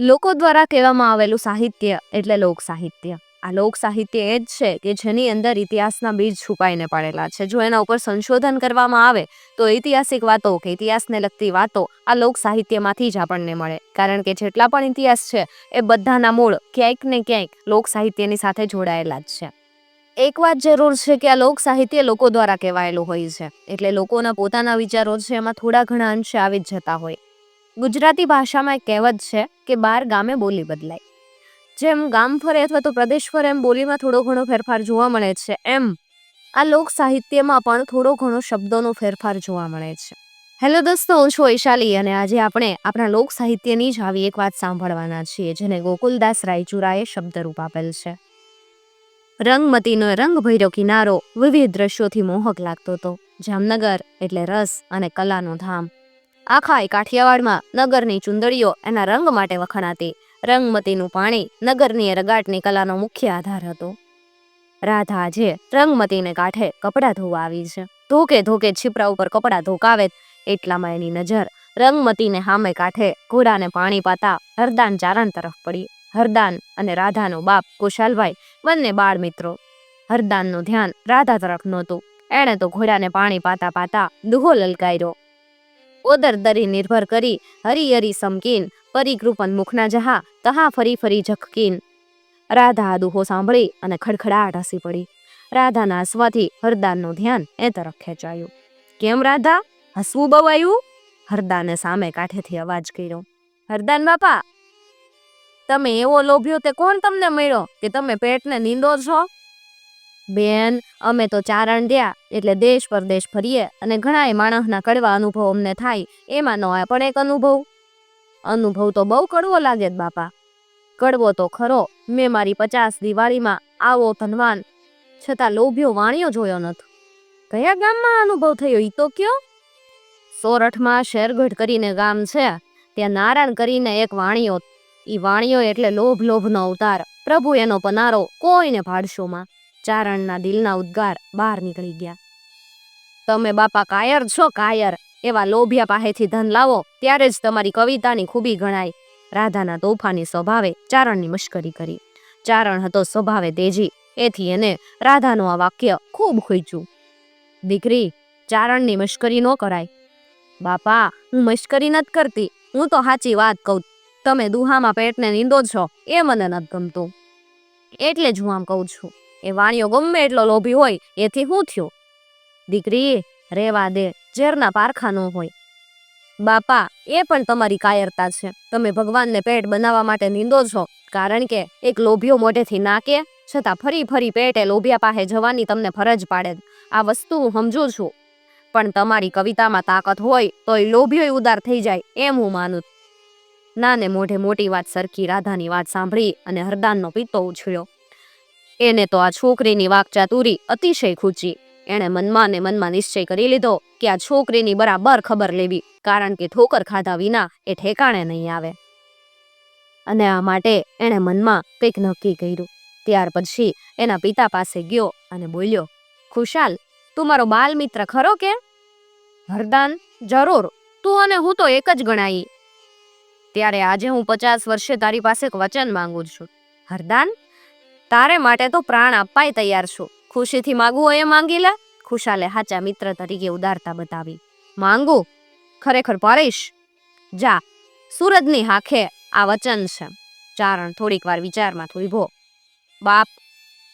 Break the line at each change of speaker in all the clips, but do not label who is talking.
લોકો દ્વારા કહેવામાં આવેલું સાહિત્ય એટલે લોક સાહિત્ય. આ લોક સાહિત્ય એ જ છે કે જેની અંદર ઇતિહાસના બીજ છુપાઈને પડેલા છે. જો એના ઉપર સંશોધન કરવામાં આવે, તો ઐતિહાસિક વાતો કે ઇતિહાસને લગતી વાતો આ લોક સાહિત્યમાંથી જ આપણને મળે. કારણ કે જેટલા પણ ઇતિહાસ છે, એ બધાના મૂળ ક્યાંક ને ક્યાંક લોક સાહિત્યની સાથે જોડાયેલા જ છે. એક વાત જરૂર છે કે આ લોક સાહિત્ય લોકો દ્વારા કહેવાયેલું હોય છે. એટલે લોકોના પોતાના વિચારો છે, એમાં થોડા ઘણા અંશે આવી જ જતા હોય. ગુજરાતી ભાષામાં એક કહેવત છે કે બાર ગામે બોલી બદલાય. જેમ ગામ ફરે અથવા તો પ્રદેશ ફરે, એમ બોલીમાં થોડો ઘણો ફેરફાર જોવા મળે છે. એમ આ લોક સાહિત્યમાં પણ થોડો ઘણો શબ્દોનો ફેરફાર જોવા મળે છે. હેલો દોસ્તો, હું છું વૈશાલી અને આજે આપણે આપણા લોક સાહિત્યની જ આવી એક વાત સાંભળવાના છીએ, જેને ગોકુલદાસ રાયચુરાએ શબ્દરૂપ આપેલ છે. રંગમતીનો રંગ કિનારો વિવિધ દ્રશ્યોથી મોહક લાગતો હતો. જામનગર એટલે રસ અને કલાનું ધામ. આખા કાઠિયાવાડમાં નગરની ચુંદડીઓ એના રંગ માટે વખણાતી રંગમતીનું પાણી નગરની રગાટની કલાનો મુખ્ય આધાર હતો. રાધા આજે રંગમતીને કાંઠે કપડાં ધોવા આવી છે. ધોકે ધોકે છીપરા ઉપર કપડાં ધોકાવે એટલામાં એની નજર રંગમતીને સામે કાંઠે ઘોડાને પાણી પાતા હરદાન ચારણ તરફ પડી. હરદાન અને રાધાનો બાપ કુશાલભાઈ બંને બાળ મિત્રો. હરદાનનું ધ્યાન રાધા તરફ નહોતું. એણે તો ઘોડાને પાણી પાતા પાતા દુહો લલકાર્યો. ઓદર દરી નિર્ભર કરી હરી હરી સમકીન પરિકૃપન મુખના જહા, તહા ફરી ફરી ઝખકીન. રાધા આ દુહો સાંભળી અને ખડખડાટ હસી પડી. રાધાના હસવાથી હરદાનનું ધ્યાન એ તરફ ખેંચાયું. કેમ રાધા? હસવું બહુ આવ્યું હરદાને સામે કાંઠેથી અવાજ કર્યો. હરદાન બાપા, તમે એવો લોભ્યો તે કોણ તમને મળ્યો કે તમે પેટને નીંદો છો? બેન, અમે તો ચારણ દ્યા, એટલે દેશ પરદેશ ફરીએ અને ઘણાય માણસના કડવા અનુભવ અમને થાય, એમાં ન આ પણ એક અનુભવ. અનુભવ તો બહુ કડવો લાગે જ, બાપા. કડવો તો ખરો, મેં મારી પચાસ દિવાળીમાં આવો ધનવાન, છતાં લોભ્યો વાણિયો જોયો નથી. કયા ગામમાં અનુભવ થયો ઈ તો કયો? સોરઠમાં શેરગઢ કરીને ગામ છે, ત્યાં નારાયણ કરીને એક વાણિયો, ઈ વાણિયો એટલે લોભ લોભનો અવતાર, પ્રભુ એનો પનારો કોઈને ભાડશોમાં? ચારણના દિલના ઉદ્ગાર બહાર નીકળી ગયા. તમે બાપા કાયર છો, કાયર. એવા લોભિયા પાસેથી ધન લાવો, ત્યારે જ તમારી કવિતાની ખૂબી ગણાય. રાધાના તોફાની સ્વભાવે ચારણની મશ્કરી કરી. ચારણ હતો સ્વભાવે તેજી, એથી એને રાધાનું આ વાક્ય ખૂબ ખૂચ્યું દીકરી, ચારણની મશ્કરી ન કરાય. બાપા, હું મશ્કરી નથી કરતી. હું તો સાચી વાત કહું. તમે દુહામાં પેટને નીંદો છો, એ મને નથી ગમતું. એટલે જ હું આમ કહું છું. એ વાણીઓ ગમે એટલો લોભી હોય, એથી શું થયું? દીકરી, રેવા દે, ઝેરના પારખા ન હોય. બાપા, એ પણ તમારી કાયરતા છે. તમે ભગવાનને પેટ બનાવવા માટે નીંદો છો, કારણ કે એક લોભિયો મોઢેથી નાકે, છતાં ફરી ફરી પેટે લોભિયા પાસે જવાની તમને ફરજ પાડે આ વસ્તુ હું સમજુ છું. પણ તમારી કવિતામાં તાકાત હોય તો એ લોભિયો ઉદાર થઈ જાય, એમ હું માનું નાને મોઢે મોટી વાત સરખી, રાધાની વાત સાંભળી અને હરદાનનો પિત્તો ઉછળ્યો. એને તો આ છોકરીની વાકચાતુરી અતિશય ખૂચી. એણે મનમાં ને મનમાં નિશ્ચય કરી લીધો કે આ છોકરીની બરાબર ખબર લેવી, કારણ કે ઠોકર ખાધા વિના એ ઠેકાણે નહીં આવે. અને આ માટે એણે મનમાં કંઈક નક્કી કર્યું. ત્યાર પછી એના પિતા પાસે ગયો અને બોલ્યો, ખુશાલ, તું મારો બાલ મિત્ર ખરો કે? હરદાન, જરૂર, તું અને હું તો એક જ ગણાઈ. ત્યારે આજે હું પચાસ વર્ષે તારી પાસે એક વચન માંગુ છું. હરદાન તારે માટે તો પ્રાણ આપવાય તૈયાર છું. ખુશીથી માગવું એ માંગી લે. ખુશાલે હાચા મિત્ર તરીકે ઉદારતા બતાવી. માંગુ? ખરેખર પરેશ? જા. સુરજની હાખે આ વચન છે. ચારણ થોડીક વાર વિચારમાં ઊભો. બાપ,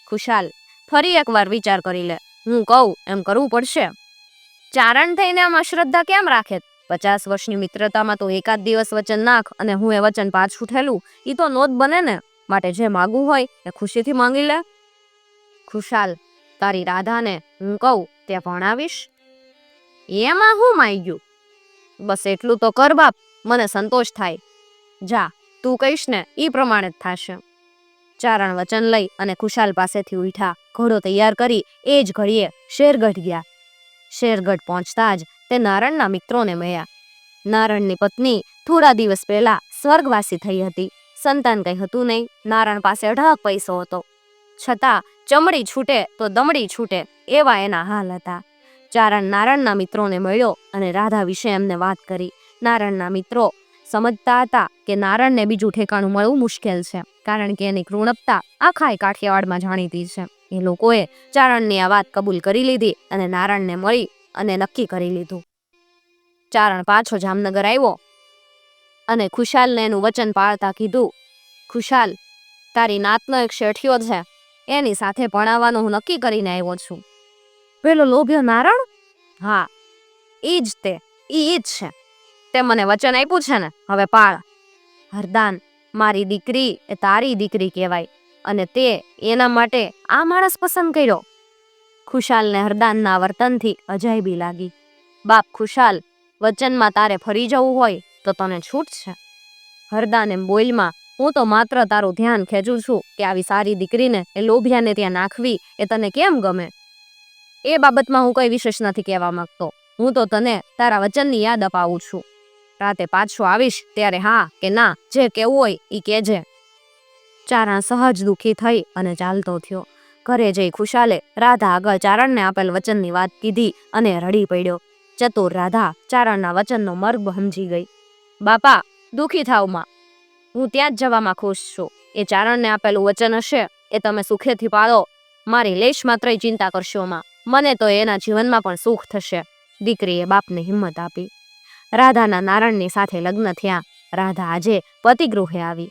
ખુશાલ, ફરી એકવાર વિચાર કરી લે. હું કહું, એમ કરવું પડશે. ચારણ થઈને આમ અશ્રદ્ધા કેમ રાખે? પચાસ વર્ષની મિત્રતામાં તો એકાદ દિવસ વચન નાખ અને હું એ વચન પાછું ઠેલું. એ તો નોત બને ને. માટે જે માગવું હોય એ ખુશીથી માંગી લે. ખુશાલ, તારી રાધાને હું કહું, તે ભણાવીશ. એમાં હું માગ્યું? બસ એટલું તો કર બાપ, મને સંતોષ થાય. જા, તું કહીશ ને એ પ્રમાણે જ થશે. ચારણ વચન લઈ અને ખુશાલ પાસેથી ઉઠ્યા. ઘોડો તૈયાર કરી એ જ ઘડીએ શેરગઢ ગયા. શેરગઢ પહોંચતા જ તે નારણના મિત્રોને મળ્યા. નારણની પત્ની થોડા દિવસ પહેલા સ્વર્ગવાસી થઈ હતી. સંતાન કંઈ હતું નહીં. નારણ પાસે અઢળક પૈસો હતો. છતાં ચમડી છૂટે તો દમડી છૂટે એવા એના હાલ હતા. ચારણ નારણના મિત્રોને મળ્યો અને રાધા વિશે એમને વાત કરી. નારણના મિત્રો સમજતા હતા કે નારણને બીજું ઠેકાણું મળવું મુશ્કેલ છે, કારણ કે એની કૃણપતા આખાય કાઠિયાવાડમાં જાણીતી છે. એ લોકોએ ચારણની આ વાત કબૂલ કરી લીધી અને નારણને મળી અને નક્કી કરી લીધું. ચારણ પાછો જામનગર આવ્યો અને ખુશાલને એનું વચન પાળતા કીધું, ખુશાલ, તારી નાતનો એક શેઠિયો છે, એની સાથે ભણાવવાનું હું નક્કી કરીને આવ્યો છું. પેલો લોભ્યો નારણ? હા એ જ તે એ જ છે, તે મને વચન આપ્યું છે ને, હવે પાળ. હરદાન, મારી દીકરી એ તારી દીકરી કહેવાય, અને તે એના માટે આ માણસ પસંદ કર્યો. ખુશાલને હરદાનના વર્તનથી અજાયબી લાગી. બાપ ખુશાલ, વચનમાં તારે ફરી જવું હોય તો તને છૂટ છે? હરદાન બોઈલમાં હું તો માત્ર તારું ધ્યાન ખેંચું છું કે આવી સારી દીકરીને એ લોભિયાને ત્યાં નાખવી એ તને કેમ ગમે? એ બાબતમાં હું કઈ વિશેષ નથી કહેવા માંગતો. હું તો તને તારા વચનની યાદ અપાવું છું. રાતે પાછો આવીશ ત્યારે હા કે ના, જે કેવું હોય એ કહેજે. ચારણ સહજ દુઃખી થઈ અને ચાલતો થયો. ઘરે જઈ ખુશાલે રાધા આગળ ચારણને આપેલ વચનની વાત કીધી અને રડી પડ્યો. ચતુર રાધા ચારણના વચનનો મર્ગ સમજી ગઈ. બાપા, દુઃખી થાવમાં હું ત્યાં જ જવામાં ખુશ છું. એ ચારણને આપેલું વચન હશે, એ તમે સુખેથી પાળો. મારી લેશ માત્ર ચિંતા કરશો માં. મને તો એના જીવનમાં પણ સુખ થશે. દીકરીએ બાપને હિંમત આપી. રાધાના નારણની સાથે લગ્ન થયા. રાધા આજે પતિગૃહે આવી.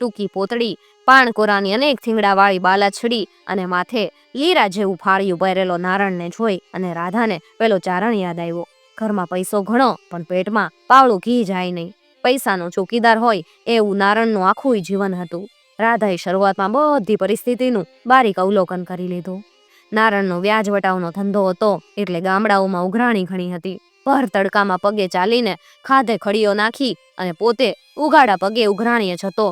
ટૂંકી પોતળી, પાણકોરાની અનેક થીંગડાવાળી બાલાછડી અને માથે લીરા જેવું ફાળિયું પહેરેલો નારણને જોઈ અને રાધાને પેલો ચારણ યાદ આવ્યો. ઘરમાં પૈસો ઘણો, પણ પેટમાં પાવળું ઘી જાય નહીં. પૈસાનો ચોકીદાર હોય એવું નારણનું આખું જીવન હતું. રાધાએ શરૂઆતમાં બધી પરિસ્થિતિનું બારીક અવલોકન કરી લીધું. નારણનો વ્યાજ વટાવનો ધંધો હતો, એટલે ગામડાઓમાં ઉઘરાણી ઘણી હતી. ભર તડકામાં પગે ચાલીને ખાધે ખડીઓ નાખી અને પોતે ઉઘાડા પગે ઉઘરાણીએ જતો.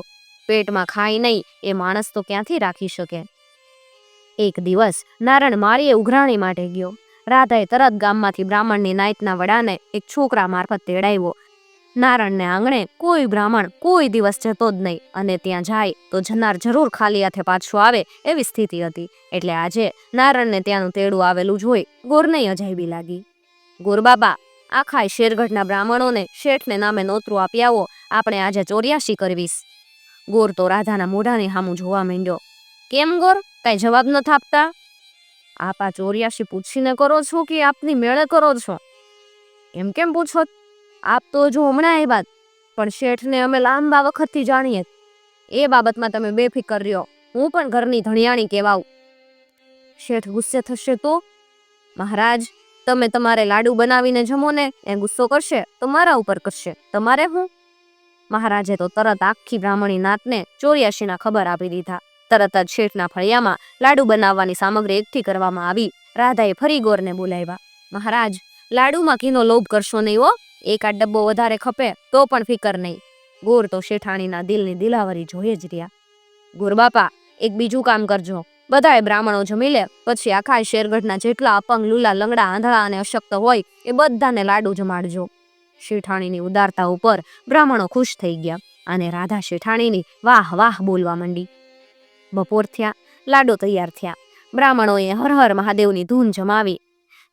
પેટમાં ખાય નહીં એ માણસ તો ક્યાંથી રાખી શકે? એક દિવસ નારણ મારીએ ઉઘરાણી માટે ગયો. રાધાએ તરત ગામમાંથી બ્રાહ્મણની નાયતના વડાને એક છોકરા મારફત તેડાવ્યો. નારણને આંગણે કોઈ બ્રાહ્મણ કોઈ દિવસ જતો જ નહીં અને ત્યાં જાય તો જનાર જરૂર ખાલી હાથે પાછો આવે એવી સ્થિતિ હતી. એટલે આજે નારણને ત્યાંનું તેડું આવેલું જોઈ ગોરને અજાયબી લાગી. ગોરબાબા આખા શેરગઢના બ્રાહ્મણોને શેઠને નામે નોતરું આપી આવો આપણે આજે ચોર્યાસી કરવીશ. ગોર તો રાધાના મોઢાની હામું જોવા માંડ્યો. કેમ ગોર? કઈ જવાબ ન થાપતા? આપ આ ચોર્યાસી પૂછીને કરો છો કે આપની મેળે કરો છો? એમ કેમ પૂછો? આપ તો જો હમણાં આવ્યા પણ શેઠને અમે લાંબા વખતથી જાણીએ. એ બાબતમાં તમે બેફિકર રહ્યો. હું પણ ઘરની ધણિયાણી કહેવાઉં. શેઠ ગુસ્સે થશે તો? મહારાજ, તમે તમારે લાડુ બનાવીને જમો ને, એ ગુસ્સો કરશે, તો મારા ઉપર કરશે. તમારે હું? મહારાજે તો તરત આખી બ્રાહ્મણી નાતને ચોર્યાશીના ખબર આપી દીધા. તરત જ શેઠના ફળિયામાં લાડુ બનાવવાની સામગ્રી એકઠી કરવામાં આવી. રાધાએ ફરી ગોરને બોલાવ્યા, મહારાજ, લાડુમાં ઘીનો લોભ કરશો નહીં હો? એકાદ ડબ્બો વધારે ખપે તો પણ ફિકર નહીં. ગોર તો શેઠાણીના દિલની દિલાવરી જોઈએ જ રહ્યા. ગોરબાપા એક બીજું કામ કરજો. બધાએ બ્રાહ્મણો જમી લે, પછી આખા શેરગઢના જેટલા અપંગ, લુલા, લંગડા, આંધળા અને અશક્ત હોય, એ બધાને લાડુ જમાડજો. શેઠાણીની ઉદારતા ઉપર બ્રાહ્મણો ખુશ થઈ ગયા અને રાધા શેઠાણીની વાહ વાહ બોલવા માંડી. બપોર થયા, લાડો તૈયાર થયા. બ્રાહ્મણોએ હર હર મહાદેવની ધૂન જમાવી.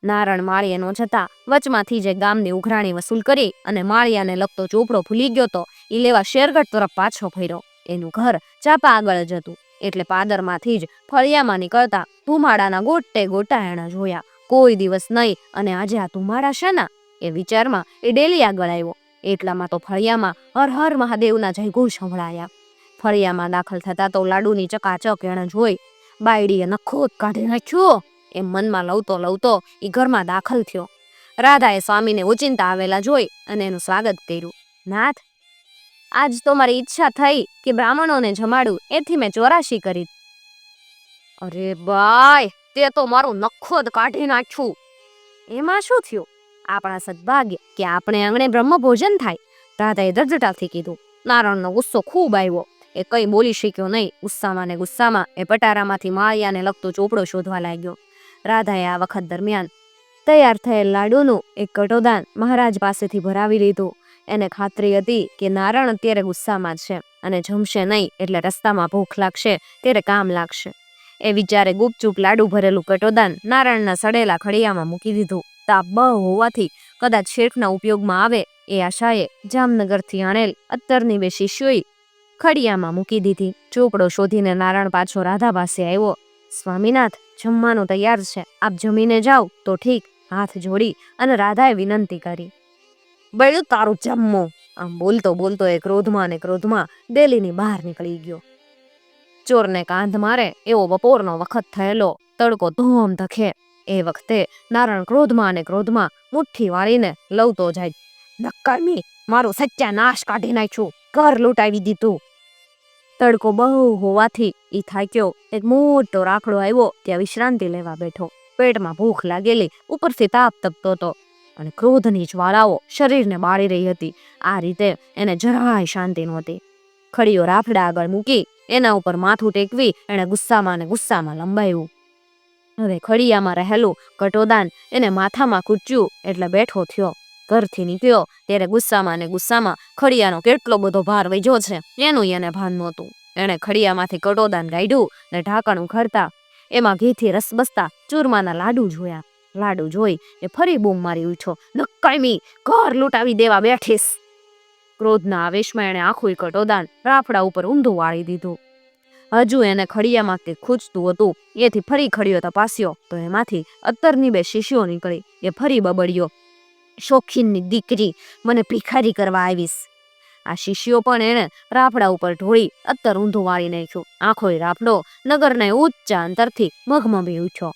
નારણ માળિયાનો જતા વચમાંથી જે ગામની ઉઘરાણી વસૂલ કરી અને માળિયાને લગતો ચોપડો ભૂલી ગયો તો એ લેવા શેરગઢ તરફ પાછો ફર્યો. એનું ઘર ચાપા આગળ જ હતું. એટલે પાદરમાંથી જ ફળિયામાં નીકળતા ધુમાડાના ગોટે ગોટા એણે જોયા. કોઈ દિવસ નહીં, અને આજે આ ધુમાડા શેના? એ વિચારમાં એ ડેલી આગળ આવ્યો. એટલામાં તો ફળિયામાં હર હર મહાદેવના જયઘોષ સંભળાયા. ફળિયામાં દાખલ થતા તો લાડુની ચકાચક એણે જોઈ, બાયડીએ નખો કાઢી નાખ્યો. એમ મનમાં લવતો લવતો એ ઘરમાં દાખલ થયો. રાધાએ સ્વામીને ઓચિંતા આવેલા જોઈ અને એનું સ્વાગત કર્યું. નાથ, આજ તો મારી ઈચ્છા થઈ કે બ્રાહ્મણોને જમાડું. એથી મેં ચોરાશી કરી. અરે બાય, તે તો મારું નખો જ કાઢી નાખ્યું. એમાં શું થયું? આપણા સદભાગ્ય કે આપણે આંગણે બ્રહ્મ ભોજન થાય. રાધાએ દરદટાથી કીધું. નારણનો ગુસ્સો ખૂબ આવ્યો. એ કંઈ બોલી શક્યો નહીં. ગુસ્સામાં ને ગુસ્સામાં એ પટારામાંથી માળિયાને લગતો ચોપડો શોધવા લાગ્યો. રાધાએ આ વખત દરમિયાન તૈયાર થયેલ લાડુનું એક કટોદાન મહારાજ પાસેથી ભરાવી લીધું. એને ખાતરી હતી કે નારણ અત્યારે ગુસ્સામાં છે અને જમશે નહીં એટલે રસ્તામાં ભૂખ લાગશે, ત્યારે કામ લાગશે. એ વિચારે ગુપચૂપ લાડુ ભરેલું કટોદાન નારણના સડેલા ખડિયામાં મૂકી દીધું. તાપ બહુ હોવાથી કદાચ શેઠના ઉપયોગમાં આવે એ આશાએ જામનગરથી આણેલ અત્તરની બે શિષ્યોએ ખડિયામાં મૂકી દીધી. ચોપડો શોધીને નારાયણ પાછો રાધા પાસે આવ્યો. સ્વામીનાથ, જમવાનું તૈયાર છે. આપ જમીને જાઓ. તો ઠીક. હાથ જોડી અને રાધાએ વિનંતી કરી. બળ્યું તારું જમવું આમ બોલતો બોલતો એ ક્રોધમાં ને ક્રોધમાં ડેલીની બહાર નીકળી ગયો. ચોરને કાંધ મારે એવો બપોરનો વખત થયેલો. તડકો ધોમ ધખે. એ વખતે નારણ ક્રોધમાં અને ક્રોધમાં મુઠ્ઠી વાળીને લવતો જાય. નક્કામી મારું સચ્ચા નાશ કાઢી નાખ્યું. ઘર લૂંટાવી દીધું. તડકો બહુ હોવાથી ઈ થાક્યો એક મોટો રાખડો આવ્યો, ત્યાં વિશ્રાંતિ લેવા બેઠો. પેટમાં ભૂખ લાગેલી, ઉપરથી તાપ તપતો હતો. અને ક્રોધની જ્વાળાઓ શરીરને બાળી રહી હતી. આ રીતે એને જરાય શાંતિ નહોતી. ખડીયો રાફડા આગળ મૂકી, એના ઉપર માથું ટેકવી, એણે ગુસ્સામાં ને ગુસ્સામાં લંબાવ્યું હવે ખડિયામાં રહેલું કટોદાન એને માથામાં કૂચ્યું એટલે બેઠો થયો. ઘરથી નીકળ્યો. ત્યારે ગુસ્સામાં ને ગુસ્સામાં ખડિયાનો કેટલો બધો ભાર વજ્યો છે. એનું એને ભાન નહોતું. એણે ખડિયામાંથી કટોદાન ગાઢ્યું ને ઢાંકણ ઉખડતા એમાં ઘીથી રસ બસતા ચૂરમાના લાડુ જોયા. લાડુ જોઈ એ ફરી બૂમ મારી ઉઠ્યો. નક્કામી ઘર લૂંટાવી દેવા બેઠીશ. ક્રોધના આવેશમાં એણે આખું કટોદાન રાફડા ઉપર ઊંધું વાળી દીધું. હજુ એને ખડિયામાં કે ખૂંચતું હતું. એથી ફરી ખડિયો તપાસ્યો તો એમાંથી અત્તરની બે શિષ્યો નીકળી. એ ફરી બબડ્યો. શોખીનની દીકરી મને ભિખારી કરવા આવીશ. આ શિષ્યો પણ એણે રાફડા ઉપર ઢોળી અત્તર ઊંધું વાળી નાખ્યું. આખોય રાફડો નગરને ઊંચા અંતરથી મઘમભી ઉઠ્યો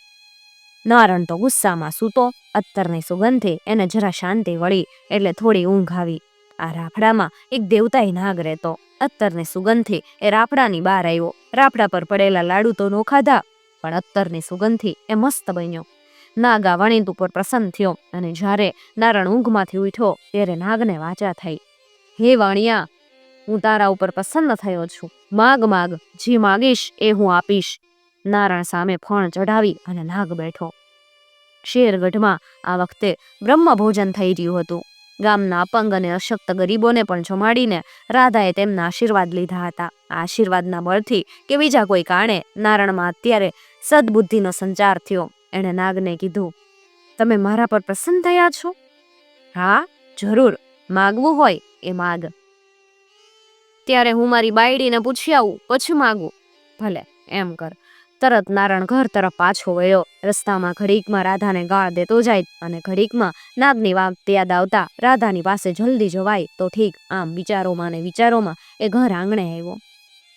નારણ તો ગુસ્સામાં સૂતો, અત્તરની સુગંધે એને જરા શાંતિ વળી એટલે થોડી ઊંઘ આવી. આ રાફડામાં એક દેવતાએ નાગ રહેતો. અત્તરની સુગંધથી એ રાફડાની બહાર આવ્યો. રાફડા પર પડેલા લાડુ તો નો ખાધા પણ અત્તરની સુગંધથી એ મસ્ત બન્યો. નાગ આ ઉપર પ્રસન્ન થયો અને જ્યારે નારણ ઊંઘમાંથી ઉઠ્યો ત્યારે નાગને વાચા થઈ, હે વાણિયા, હું તારા ઉપર પ્રસન્ન થયો છું. માગ માગ, જે માગીશ એ હું આપીશ. નારણ સામે ફણ ચઢાવી અને નાગ બેઠો. શેરગઢમાં આ વખતે બ્રહ્મ ભોજન થઈ રહ્યું હતું. ગામના અપંગ અને અશક્ત ગરીબોને પણ જમાડીને રાધાએ તેમના આશીર્વાદ લીધા હતા. આશીર્વાદના બળથી કે બીજા કોઈ કારણે નારણમાં અત્યારે સદબુદ્ધિનો સંચાર થયો. એણે નાગને કીધું, તમે મારા પર પ્રસન્ન થયા છો? હા, જરૂર. માગવું હોય એ માગ. ત્યારે હું મારી બાયડીને પૂછી આવું, પછી માગું. ભલે, એમ કર. તરત નારણ ઘર તરફ પાછો વળ્યો. રસ્તામાં ઘડીકમાં રાધાને ગાળ દેતો જાય અને ઘડીકમાં નાગની વાત યાદ આવતા રાધાની પાસે જલ્દી જવાય તો ઠીક. આમ વિચારોમાં ને વિચારોમાં એ ઘર આંગણે આવ્યો.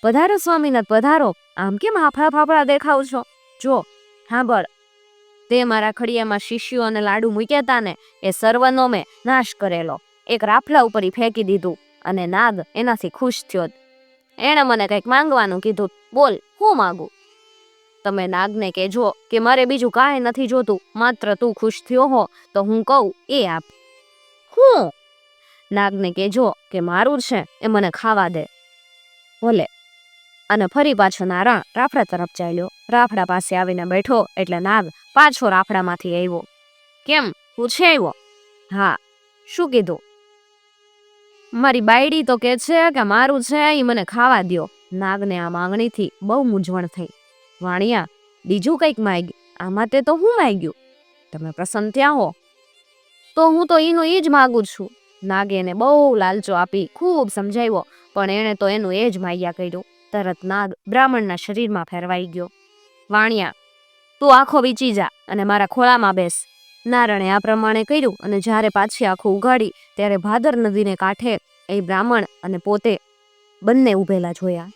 પધારો સ્વામીનાથ, પધારો. આમ કેમ હાફળા ફાફળા દેખાવ છો? જો, હા, બળ. તે મારા ખડિયામાં શિષ્યો અને લાડુ મૂક્યા હતા ને એ સર્વનો મેં નાશ કરેલો. એક રાફલા ઉપર ફેંકી દીધું અને નાગ એનાથી ખુશ થયો. એણે મને કંઈક માંગવાનું કીધું. બોલ, હું માંગુ? તમે નાગને કહેજો કે મારે બીજું કાંઈ નથી જોતું. માત્ર તું ખુશ થયો હો તો હું કહું, એ આપ. હું? નાગને કહેજો કે મારું છે એ મને ખાવા દે. ભલે અને ફરી પાછો નારણ રાફડા તરફ ચાલ્યો. રાફડા પાસે આવીને બેઠો એટલે નાગ પાછો રાફડામાંથી આવ્યો. કેમ? પૂછે આવ્યો? હા. શું કીધું? મારી બાયડી તો કે છે કે મારું છે એ મને ખાવા દ્યો. નાગને આ માંગણીથી બહુ મૂંઝવણ થઈ. વાણિયા, બીજું કંઈક માગ્યું? આ માટે તો હું માગ્યું? તમે પ્રસન્ન થયા હો. તો હું તો એનું એ જ માગું છું. નાગે એને બહુ લાલચો આપી ખૂબ સમજાવ્યો, પણ એણે તો એનું એ જ માગ્યા કર્યું. તરત નાગ બ્રાહ્મણના શરીરમાં ફેરવાઈ ગયો. વાણિયા, તું આંખો વીચી જા અને મારા ખોળામાં બેસ. નારણે આ પ્રમાણે કર્યું અને જ્યારે પાછી આંખો ઉગાડી ત્યારે ભાદર નદીને કાંઠે એ બ્રાહ્મણ અને પોતે બંને ઊભેલા જોયા.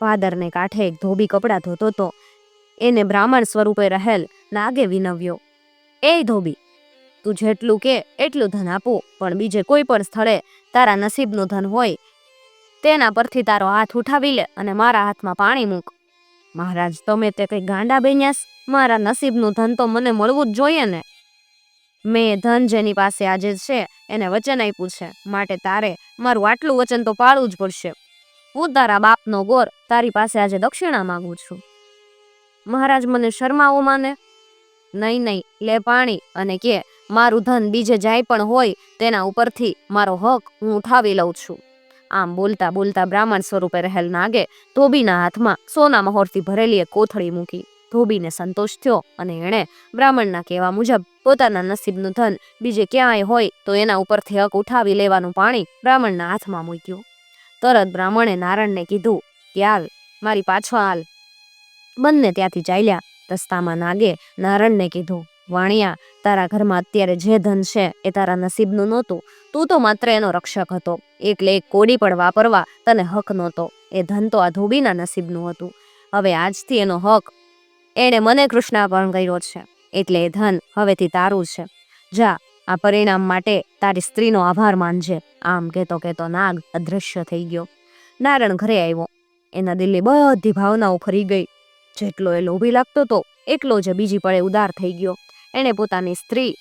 ભાદરને કાંઠે એક ધોબી કપડાં ધોતો તો એને બ્રાહ્મણ સ્વરૂપે રહેલ નાગે વિનવ્યો, એ ધોબી, તું જેટલું કે એટલું ધન આપું, પણ બીજે કોઈ પણ સ્થળે તારા નસીબનું ધન હોય તેના પરથી તારો હાથ ઉઠાવી લે અને મારા હાથમાં પાણી મૂક. મહારાજ, તમે તે કંઈ ગાંડા બન્યાસ? મારા નસીબનું ધન તો મને મળવું જ જોઈએ ને. મેં ધન જેની પાસે આજે છે, એને વચન આપ્યું છે. માટે તારે મારું આટલું વચન તો પાળવું જ પડશે. હું તારા બાપનો ગોર તારી પાસે આજે દક્ષિણા માંગુ છું. મહારાજ, મને શરમાવો માને. નહીં નહીં, લે પાણી અને કે મારું ધન બીજે જાય પણ હોય તેના ઉપરથી મારો હક હું ઉઠાવી લઉં છું. આમ બોલતા બોલતા બ્રાહ્મણ સ્વરૂપે રહેલ નાગે ધોબીના હાથમાં સોના મહોરથી ભરેલી એક કોથળી મૂકી. ધોબીને સંતોષ થયો અને એણે બ્રાહ્મણના કહેવા મુજબ પોતાના નસીબનું ધન બીજે ક્યાંય હોય તો એના ઉપરથી હક ઉઠાવી લેવાનું પાણી બ્રાહ્મણના હાથમાં મૂક્યું. તરત બ્રાહ્મણે નારણને કીધું, કે હાલ, મારી પાછો હાલ. બંને ત્યાંથી ચાલ્યા રસ્તામાં નાગે નારણને કીધું વાણિયા, તારા ઘરમાં અત્યારે જે ધન છે એ તારા નસીબનું નહોતું, તું તો માત્ર એનો રક્ષક હતો. એટલે એક કોડી પણ વાપરવા તને હક નહોતો. એ ધન તો આ ધોબીના નસીબનું હતું. હવે આજથી એનો હક એણે મને કૃષ્ણાપણ કર્યો છે. એટલે એ ધન હવેથી તારું છે. જા, આ પરિણામ માટે તારી સ્ત્રીનો આભાર માનજે. આમ કહેતો કહેતો નાગ અદૃશ્ય થઈ ગયો. નારણ ઘરે આવ્યો. એના દિલની બધી ભાવનાઓ ફરી ગઈ. જેટલો એ લોભી લાગતો હતો એટલો જ બીજી પળે ઉદાર થઈ ગયો. એણે પોતાની સ્ત્રી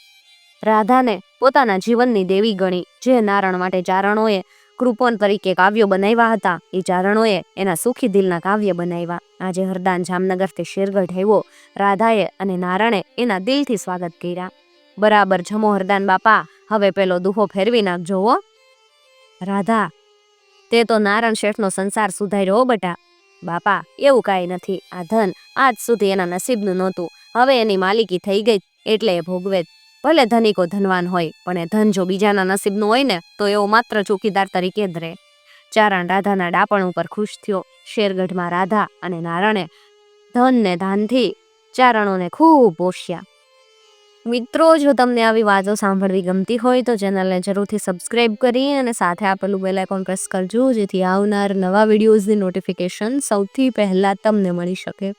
રાધાને પોતાના જીવનની દેવી ગણી, જે નારણ માટે ચારણોએ કૃપણ તરીકે કાવ્યો બનાવ્યા હતા. એ ચારણોએ એના સુખી દિલના કાવ્ય બનાવ્યા. આજે હરદાન જામનગરથી શેરગઢ આવ્યો, રાધાએ અને નારણે એના દિલથી સ્વાગત કર્યા. બરાબર જમો હરદાન બાપા, હવે પેલો દુહો ફેરવી નાખજો હો. રાધા, તે તો નારણ શેઠનો સંસાર સુધાર્યો બટા. બાપા, એવું કાંઈ નથી. આ ધન આજ સુધી એના નસીબનું નહોતું. હવે એની માલિકી થઈ ગઈ. એટલે એ ભોગવે. ભલે ધનિકો ધનવાન હોય, પણ એ ધન જો બીજાના નસીબનું હોય ને, તો એવો માત્ર ચોકીદાર તરીકે જ રહે. ચારણ રાધાના ડાપણ ઉપર ખુશ થયો. શેરગઢમાં રાધા અને નારણે ધન ને ધાનથી ચારણોને ખૂબ પોષ્યા. મિત્રો, જો તમને આવી વાતો સાંભળવી ગમતી હોય, તો ચેનલને જરૂરથી સબસ્ક્રાઇબ કરી અને સાથે આપેલું બેલ આઇકોન પ્રેસ કરજો, જેથી આવનાર નવા વિડીયોઝની નોટિફિકેશન સૌથી પહેલાં તમને મળી શકે.